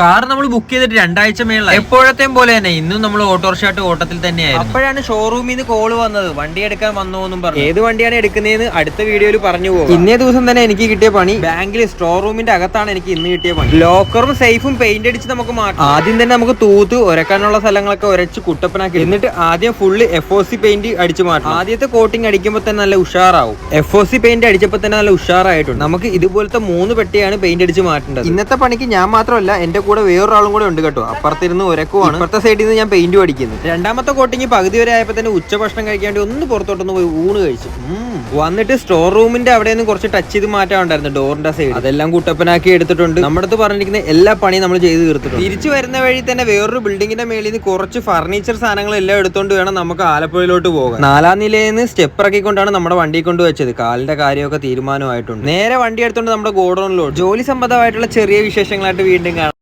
Car നമ്മൾ book ചെയ്തിട്ട് രണ്ടാഴ്ച മേളിൽ എപ്പോഴത്തെയും പോലെ തന്നെ ഇന്നും നമ്മൾ ഓട്ടോറിക്ഷയായിട്ട് ഓട്ടത്തിൽ തന്നെയായിരുന്നു. അപ്പോഴാണ് ഷോറൂമിൽ നിന്ന് കോൾ വന്നത്. വണ്ടി എടുക്കാൻ വന്നു എന്നും പറഞ്ഞു. ഏത് വണ്ടിയാണ് എടുക്കുന്നതെന്ന് അടുത്ത വീഡിയോയിൽ പറഞ്ഞു പോകും. ഇന്നേ ദിവസം തന്നെ എനിക്ക് കിട്ടിയ പണി. ബാങ്കിൽ സ്റ്റോർ റൂമിന്റെ അകത്താണ് എനിക്ക് ഇന്ന് കിട്ടിയ പണി. ലോക്കറും സേഫും പെയിന്റ് അടിച്ച് നമുക്ക് മാറ്റാം. ആദ്യം തന്നെ നമുക്ക് തൂത്ത് ഉരക്കാനുള്ള സ്ഥലങ്ങളൊക്കെ ഉരച്ച് കുട്ടപ്പനാക്കി എന്നിട്ട് ആദ്യം full F O C paint അടിച്ച് മാറ്റും ആദ്യത്തെ കോട്ടിംഗ് അടിക്കുമ്പോൾ തന്നെ നല്ല ഉഷാറാവും. എഫ് ഒ സി പെയിന്റ് അടിച്ചപ്പോൾ തന്നെ നല്ല ഉഷാറായിട്ടുണ്ട്. നമുക്ക് ഇതുപോലത്തെ മൂന്ന് പെട്ടിയാണ് പെയിന്റ് അടിച്ച് മാറ്റേണ്ടത്. ഇന്നത്തെ പണിക്ക് ഞാൻ മാത്രമല്ല എന്റെ കൂടെ വേറൊരാളും കൂടെ ഉണ്ട് കേട്ടോ. അപ്പുറത്തിരുന്ന് ഒരക്കുവാണ് ഇപ്പുറത്തെ സൈഡിൽ നിന്ന് ഞാൻ പെയിന്റ് അടിക്കുന്നത് രണ്ടാമത്തെ കോട്ടിങ് പകുതി വരെ ആയപ്പോൾ തന്നെ ഉച്ച ഉച്ചഭക്ഷണം കഴിക്കാണ്ട് ഒന്ന് പുറത്തോട്ടൊന്ന് പോയി ഊണ് കഴിച്ചു. വന്നിട്ട് സ്റ്റോർ റൂമിന്റെ അവിടെ നിന്ന് കുറച്ച് ടച്ച് ചെയ്ത് മാറ്റാൻ ഉണ്ടായിരുന്നു ഡോറിന്റെ സൈഡ് അതെല്ലാം കുട്ടപ്പനാക്കി എടുത്തിട്ടുണ്ട്. നമ്മുടെ അടുത്ത് പറഞ്ഞിരിക്കുന്ന എല്ലാ പണിയും നമ്മൾ ചെയ്ത് തീർത്തിട്ടുണ്ട്. തിരിച്ചു വരുന്ന വഴി തന്നെ വേറൊരു ബിൽഡിങ്ങിന്റെ മേളിൽ നിന്ന് കുറച്ച് ഫർണിച്ചർ സാധനങ്ങൾ എല്ലാം എടുത്തോണ്ട് വേണം നമുക്ക് ആലപ്പുഴയിലോട്ട് പോകാൻ. നാലാം നിലയിൽ നിന്ന് സ്റ്റെപ്പ് ഇറക്കിക്കൊണ്ടാണ് നമ്മുടെ വണ്ടി കൊണ്ട് വെച്ചത്. കാലിന്റെ കാര്യമൊക്കെ തീരുമാനമായിട്ടുണ്ട്. നേരെ വണ്ടി എടുത്തോണ്ട് നമ്മുടെ ഗോഡൌണിലോട്ട്. ജോലി സംബന്ധമായിട്ടുള്ള ചെറിയ വിശേഷങ്ങളായിട്ട് വീണ്ടും കാണാം.